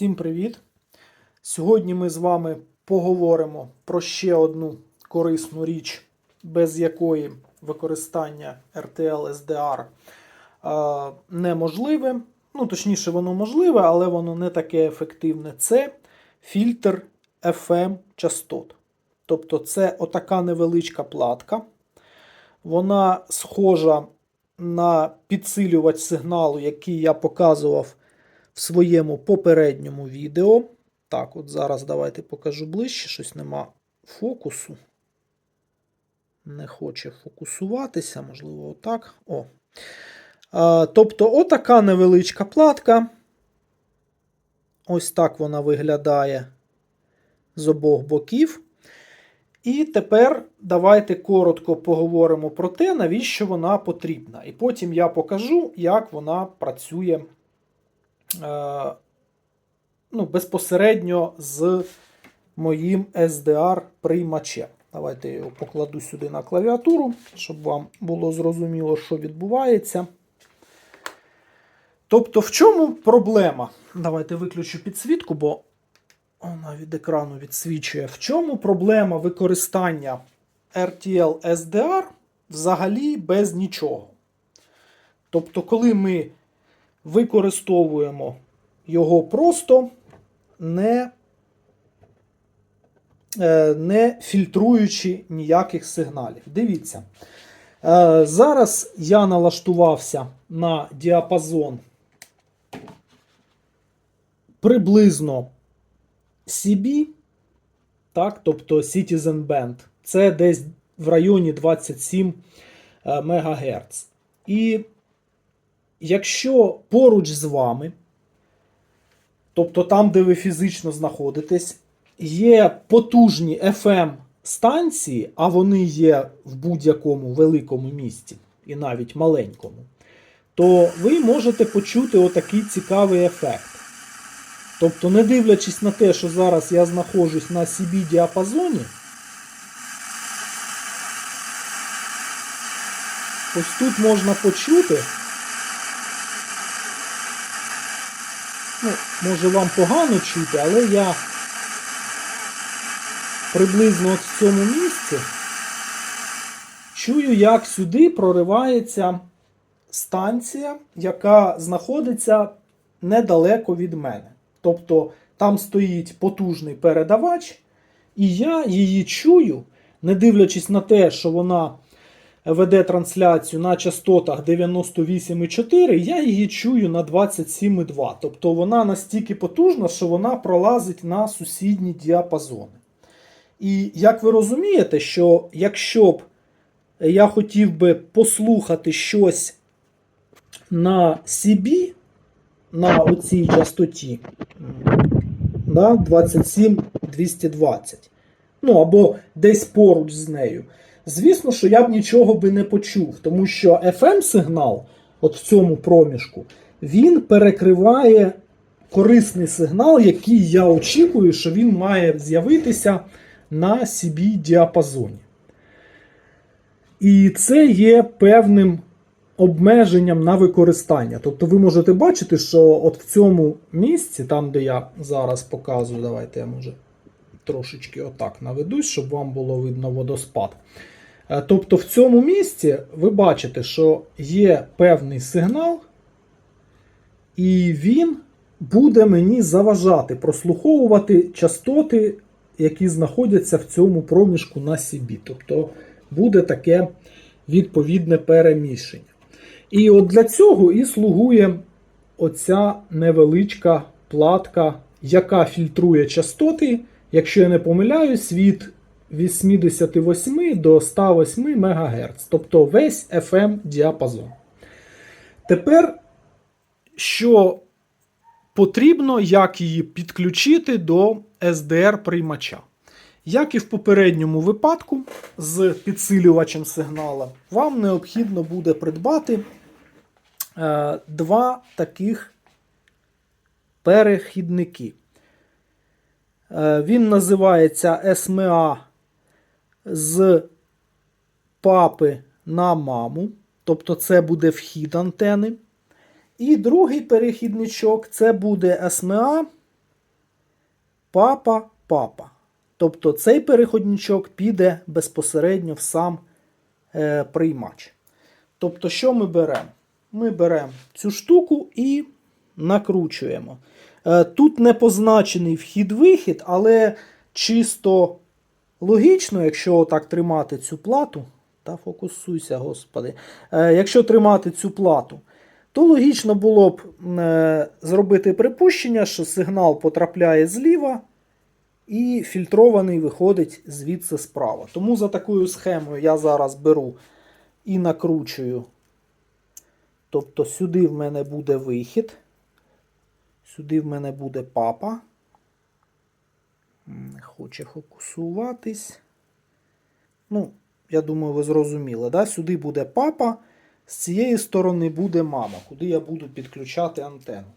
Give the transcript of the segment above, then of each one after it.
Всім привіт! Сьогодні ми з вами поговоримо про ще одну корисну річ, без якої використання RTL SDR е, неможливе. Ну, точніше, воно можливе, але воно не таке ефективне. Це фільтр FM частот. Тобто, це отака невеличка платка. Вона схожа на підсилювач сигналу, який я показував в своєму попередньому відео. Так, от зараз давайте покажу ближче, щось нема фокусу. Не хоче фокусуватися, можливо, отак. О. А, тобто, отака невеличка платка. Ось так вона виглядає з обох боків. І тепер давайте коротко поговоримо про те, навіщо вона потрібна. І потім я покажу, як вона працює ну, безпосередньо з моїм SDR-приймачем. Давайте я його покладу сюди на клавіатуру, щоб вам було зрозуміло, що відбувається. Тобто, в чому проблема? Давайте виключу підсвітку, бо вона від екрану відсвічує. В чому проблема використання RTL SDR взагалі без нічого? Тобто, коли ми використовуємо його просто не, е, не фільтруючи ніяких сигналів. Дивіться. Е, Зараз я налаштувався на діапазон приблизно CB, так, тобто Citizen Band, це десь в районі 27 е, МГц. І якщо поруч з вами, тобто там, де ви фізично знаходитесь, є потужні FM станції, а вони є в будь-якому великому місті і навіть маленькому, то ви можете почути отакий цікавий ефект. Тобто, не дивлячись на те, що зараз я знаходжусь на CB діапазоні, ось тут можна почути. Ну, може вам погано чути, але я приблизно от в цьому місці чую, як сюди проривається станція, яка знаходиться недалеко від мене. Тобто там стоїть потужний передавач, і я її чую, не дивлячись на те, що вона веде трансляцію на частотах 98,4, я її чую на 27,2. Тобто вона настільки потужна, що вона пролазить на сусідні діапазони. І як ви розумієте, що якщо б я хотів би послухати щось на CB, на оцій частоті да, 27220, ну або десь поруч з нею, звісно, що я б нічого би не почув, тому що FM-сигнал, от в цьому проміжку, він перекриває корисний сигнал, який я очікую, що він має з'явитися на CB діапазоні. І це є певним обмеженням на використання. Тобто ви можете бачити, що от в цьому місці, там, де я зараз показую, давайте я може трошечки отак наведусь, щоб вам було видно водоспад. Е, Тобто в цьому місці ви бачите, що є певний сигнал, і він буде мені заважати прослуховувати частоти, які знаходяться в цьому проміжку на собі. Тобто буде таке відповідне переміщення. І от для цього і слугує оця невеличка платка, яка фільтрує частоти, якщо я не помиляюсь, від 88 до 108 МГц, тобто весь FM діапазон. Тепер, що потрібно, як її підключити до SDR-приймача. Як і в попередньому випадку з підсилювачем сигнала, вам необхідно буде придбати е, два таких перехідники. Е, він називається SMA з папи на маму, тобто це буде вхід антени. І другий перехідничок це буде SMA папа, папа. Тобто цей переходничок піде безпосередньо в сам е, приймач. Тобто, що ми беремо? Ми беремо цю штуку і накручуємо. Е, тут не позначений вхід-вихід, але чисто логічно, якщо так тримати цю плату, та фокусуйся, господи. Е, якщо тримати цю плату, то логічно було б е, зробити припущення, що сигнал потрапляє зліва і фільтрований виходить звідси справа. Тому за такою схемою я зараз беру і накручую. Тобто сюди в мене буде вихід. Сюди в мене буде папа. Хоче фокусуватись. Ну, я думаю, ви зрозуміли. Да? Сюди буде папа, з цієї сторони буде мама, куди я буду підключати антенну.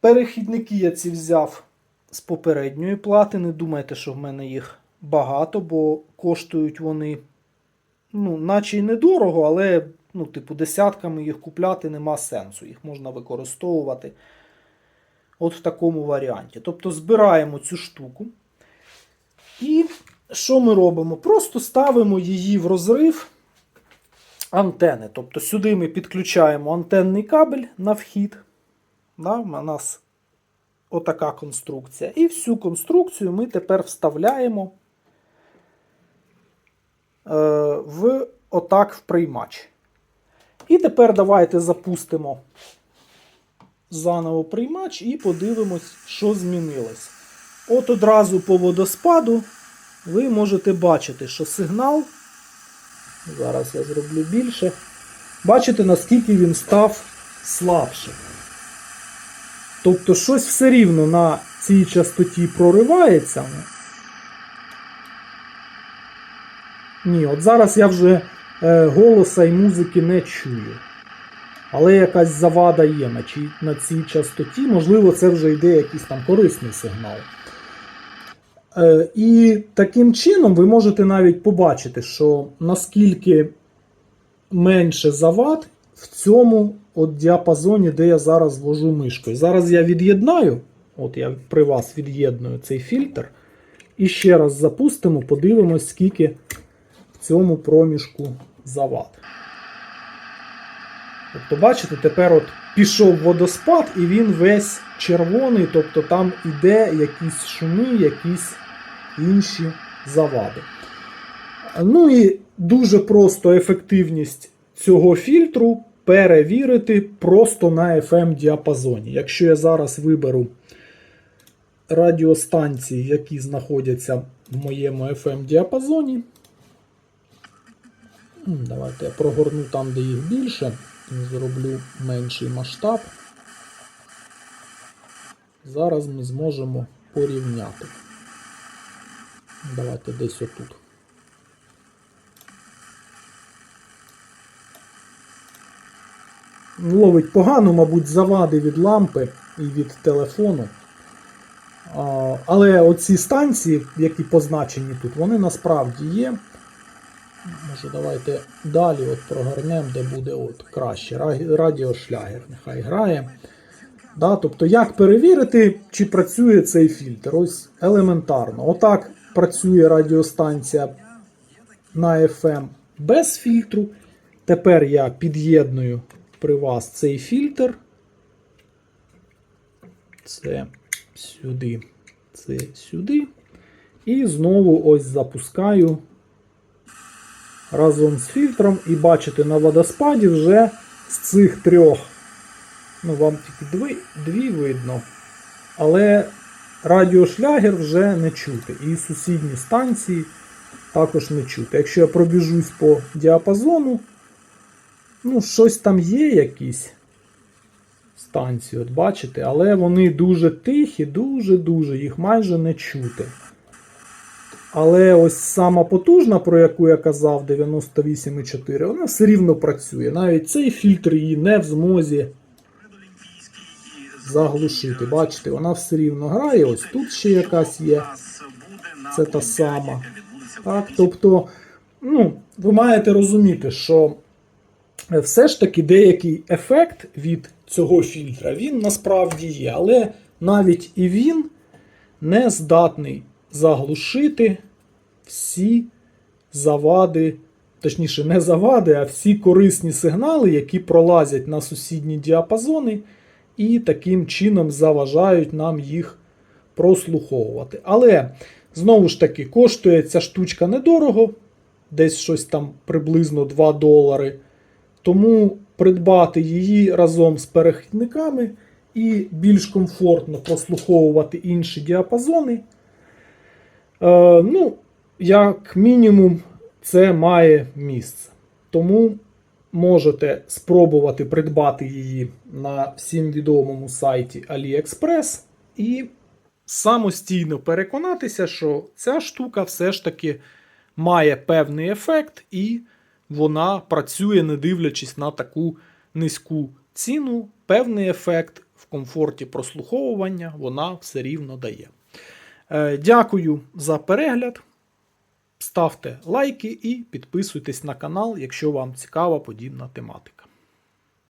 Перехідники я ці взяв з попередньої плати. Не думайте, що в мене їх багато, бо коштують вони, ну, наче й недорого, але, ну, типу, десятками їх купляти нема сенсу. Їх можна використовувати от в такому варіанті. Тобто збираємо цю штуку. І що ми робимо? Просто ставимо її в розрив антени. Тобто сюди ми підключаємо антенний кабель на вхід. Да, У нас отака конструкція. І всю конструкцію ми тепер вставляємо е, в отак в приймач. І тепер давайте запустимо заново приймач і подивимось, що змінилось. От одразу по водоспаду ви можете бачити, що сигнал. Зараз я зроблю більше. Бачите, наскільки він став слабшим. Тобто, щось все рівно на цій частоті проривається. Ні, от зараз я вже е, голоса і музики не чую. Але якась завада є на, чій, на цій частоті. Можливо, це вже йде якийсь там корисний сигнал. Е, і таким чином ви можете навіть побачити, що наскільки менше завад в цьому от діапазоні, де я зараз ввожу мишкою. Зараз я від'єднаю, от я при вас від'єдную цей фільтр. І ще раз запустимо, подивимось, скільки в цьому проміжку завад. Тобто, бачите, тепер от пішов водоспад, і він весь червоний, тобто там іде якісь шуми, якісь інші завади. Ну і дуже просто ефективність цього фільтру перевірити просто на FM діапазоні. Якщо я зараз виберу радіостанції, які знаходяться в моєму FM діапазоні, давайте я прогорну там, де їх більше, зроблю менший масштаб. Зараз ми зможемо порівняти. Давайте десь отут. Ловить погано, мабуть, завади від лампи і від телефону. Але оці станції, які позначені тут, вони насправді є. Може, давайте далі от прогорнемо, де буде от краще. Радіошлягер нехай грає. Да, Тобто, як перевірити, чи працює цей фільтр? Ось елементарно. Отак працює радіостанція на FM без фільтру. Тепер я під'єдную при вас цей фільтр. Це сюди, це сюди. І знову ось запускаю разом з фільтром. І бачите, на водоспаді вже з цих трьох, ну, вам тільки дві, дві видно. Але радіошлягер вже не чути. І сусідні станції також не чути. Якщо я пробіжусь по діапазону, ну, щось там є якісь станції, от бачите, але вони дуже тихі, дуже-дуже, їх майже не чути. Але ось сама потужна, про яку я казав, 98,4, вона все рівно працює. Навіть цей фільтр її не в змозі заглушити. Бачите, вона все рівно грає. Ось тут ще якась є. Це та сама. Так, Тобто, ну, ви маєте розуміти, що все ж таки деякий ефект від цього фільтра він насправді є. Але навіть і він не здатний заглушити всі завади, точніше, не завади, а всі корисні сигнали, які пролазять на сусідні діапазони, і таким чином заважають нам їх прослуховувати. Але, знову ж таки, коштує ця штучка недорого, десь щось там приблизно 2 долари. Тому придбати її разом з перехідниками і більш комфортно прослуховувати інші діапазони. Е, ну, як мінімум, це має місце. Тому можете спробувати придбати її на всім відомому сайті AliExpress і самостійно переконатися, що ця штука все ж таки має певний ефект, і вона працює, не дивлячись на таку низьку ціну. Певний ефект в комфорті прослуховування вона все рівно дає. Е, Дякую за перегляд. Ставте лайки і підписуйтесь на канал, якщо вам цікава подібна тематика.